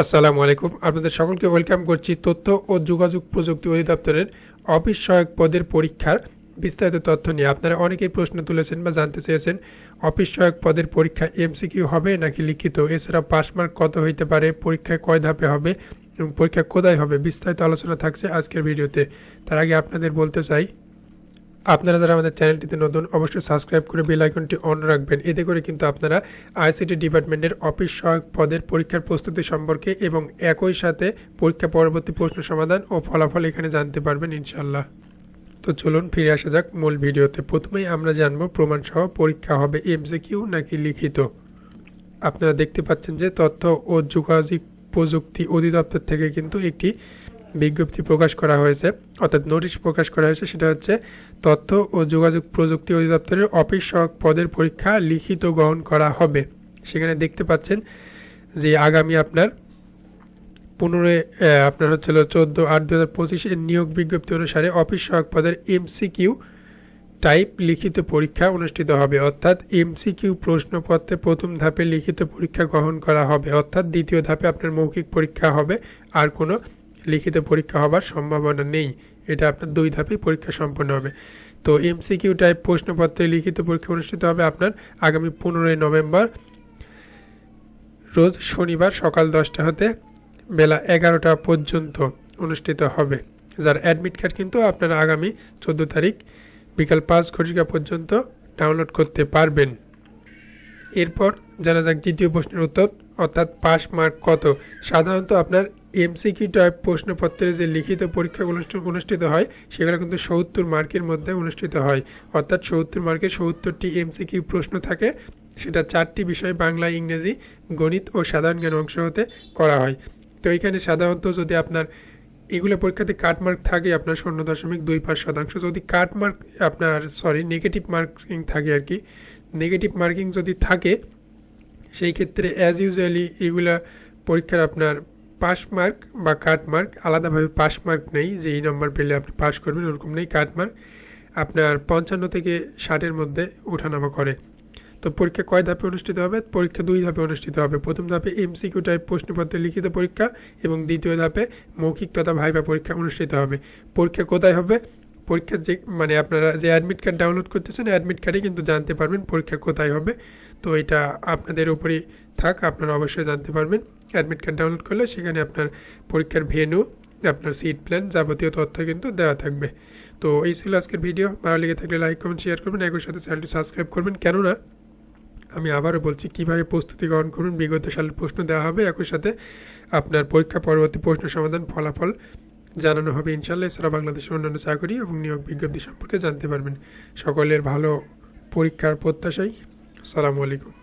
আসসালামু আলাইকুম। আপনাদের সকলকে ওয়েলকাম করছি তথ্য ও যোগাযোগ প্রযুক্তি অধিদপ্তরের অফিস সহায়ক পদের পরীক্ষার বিস্তারিত তথ্য নিয়ে। আপনারা অনেকেই প্রশ্ন তুলেছেন বা জানতে চেয়েছেন, অফিস সহায়ক পদের পরীক্ষা এমসিকিউ হবে নাকি লিখিত? এছাড়া পাস মার্ক কত হইতে পারে? পরীক্ষায় কয় ধাপে হবে? এবং পরীক্ষা কোথায় হবে? বিস্তারিত আলোচনা থাকছে আজকের ভিডিওতে। তার আগে আপনাদের বলতে চাই আপনারা যারা আমাদের চ্যানেলটিতে নতুন, অবশ্যই সাবস্ক্রাইব করে বেল আইকনটি অন রাখবেন। এতে করে কিন্তু আপনারা আইসিটি ডিপার্টমেন্টের অফিস সহায়ক পদের পরীক্ষার প্রস্তুতি সম্পর্কে এবং একই সাথে পরীক্ষা পরবর্তী প্রশ্ন সমাধান ও ফলাফল এখানে জানতে পারবেন ইনশাল্লাহ তো চলুন ফিরে আসা যাক মূল ভিডিওতে। প্রথমেই আমরা জানব প্রমাণসহ পরীক্ষা হবে এমসিকিউ নাকি লিখিত। আপনারা দেখতে পাচ্ছেন যে তথ্য ও যোগাযোগ প্রযুক্তি অধিদপ্তর থেকে কিন্তু একটি বিজ্ঞপ্তি প্রকাশ করা হয়েছে, অর্থাৎ নোটিশ প্রকাশ করা হয়েছে, সেটা হচ্ছে তথ্য ও যোগাযোগ প্রযুক্তি অধিদপ্তরের অফিস সহায়ক পদের পরীক্ষা লিখিত গ্রহণ করা হবে। সেখানে দেখতে পাচ্ছেন যে আগামী আপনার পনেরোই আপনার হচ্ছিল চোদ্দ আট দু হাজার পঁচিশের নিয়োগ বিজ্ঞপ্তি অনুসারে অফিস সহায়ক পদের এমসিকিউ টাইপ লিখিত পরীক্ষা অনুষ্ঠিত হবে, অর্থাৎ এমসিকিউ প্রশ্নপত্রে প্রথম ধাপে লিখিত পরীক্ষা গ্রহণ করা হবে, অর্থাৎ দ্বিতীয় ধাপে আপনার মৌখিক পরীক্ষা হবে, আর কোনো লিখিত পরীক্ষা হবার সম্ভাবনা নেই। এটা আপনার দুই ধাপেই পরীক্ষা সম্পন্ন হবে। তো এমসিকিউ টাইপ প্রশ্নপত্রে লিখিত পরীক্ষা অনুষ্ঠিত হবে আপনার আগামী পনেরোই নভেম্বর, রোজ শনিবার সকাল দশটা হতে বেলা এগারোটা পর্যন্ত অনুষ্ঠিত হবে। যার অ্যাডমিট কার্ড কিন্তু আপনারা আগামী চোদ্দ তারিখ বিকাল পাঁচ ঘটিকা পর্যন্ত ডাউনলোড করতে পারবেন। এরপর জানা যাক দ্বিতীয় প্রশ্নের উত্তর, অর্থাৎ পাস মার্ক কত? সাধারণত আপনার এমসিকিউ টাইপ প্রশ্নপত্রের যে লিখিত পরীক্ষাগুলো অনুষ্ঠিত হয়, সেগুলো কিন্তু সত্তর মার্কের মধ্যে অনুষ্ঠিত হয়। অর্থাৎ সত্তর মার্কের সত্তরটি এমসিকিউ প্রশ্ন থাকে, সেটা চারটি বিষয় বাংলা, ইংরেজি, গণিত ও সাধারণ জ্ঞান অংশ হতে করা হয়। তো এখানে সাধারণত যদি আপনার এগুলো পরীক্ষাতে কাট মার্ক থাকে, আপনার শূন্য দশমিক দুই পাঁচ শতাংশ। যদি কাট মার্ক আপনার সরি নেগেটিভ মার্কিং থাকে আর কি নেগেটিভ মার্কিং যদি থাকে, সেই ক্ষেত্রে অ্যাজ ইউজুয়ালি এগুলা পরীক্ষার আপনার পাস মার্ক বা কাট মার্ক আলাদাভাবে পাস মার্ক নেই, যে এই নম্বর পেলে আপনি পাস করবেন, ওরকম নেই কাট মার্ক আপনার পঞ্চান্ন থেকে ষাটের মধ্যে ওঠানামা করে। তো পরীক্ষা কয় ধাপে অনুষ্ঠিত হবে? পরীক্ষা দুই ধাপে অনুষ্ঠিত হবে। প্রথম ধাপে এমসিকিউ টাইপ প্রশ্নপত্রে লিখিত পরীক্ষা এবং দ্বিতীয় ধাপে মৌখিক তথা ভাইবা পরীক্ষা অনুষ্ঠিত হবে। পরীক্ষা কোথায় হবে? পরীক্ষার যে মানে আপনারা যে অ্যাডমিট কার্ড ডাউনলোড করতেছেন অ্যাডমিট কার্ডে কিন্তু জানতে পারবেন পরীক্ষা কোথায় হবে। তো এটা আপনাদের উপরেই থাক, আপনারা অবশ্যই জানতে পারবেন। অ্যাডমিট কার্ড ডাউনলোড করলে সেখানে আপনার পরীক্ষার ভেনু আপনার সিট প্ল্যান যাবতীয় তথ্য কিন্তু দেওয়া থাকবে। তো এই ছিল আজকের ভিডিও ভালো লেগে থাকলে লাইক কমেন্ট শেয়ার করবেন। একই সাথে চ্যানেলটি সাবস্ক্রাইব করবেন। কেননা, আমি আবারও বলছি, কীভাবে প্রস্তুতি গ্রহণ করুন? বিগত সালের প্রশ্ন দেওয়া হবে। একই সাথে আপনার পরীক্ষা পরবর্তী প্রশ্ন সমাধান ফলাফল জানানো হবে ইনশাল্লাহ এছাড়া বাংলাদেশের অন্যান্য চাকরি এবং নিয়োগ বিজ্ঞপ্তি সম্পর্কে জানতে পারবেন। সকলের ভালো পরীক্ষার প্রত্যাশাই। সালামু আলাইকুম।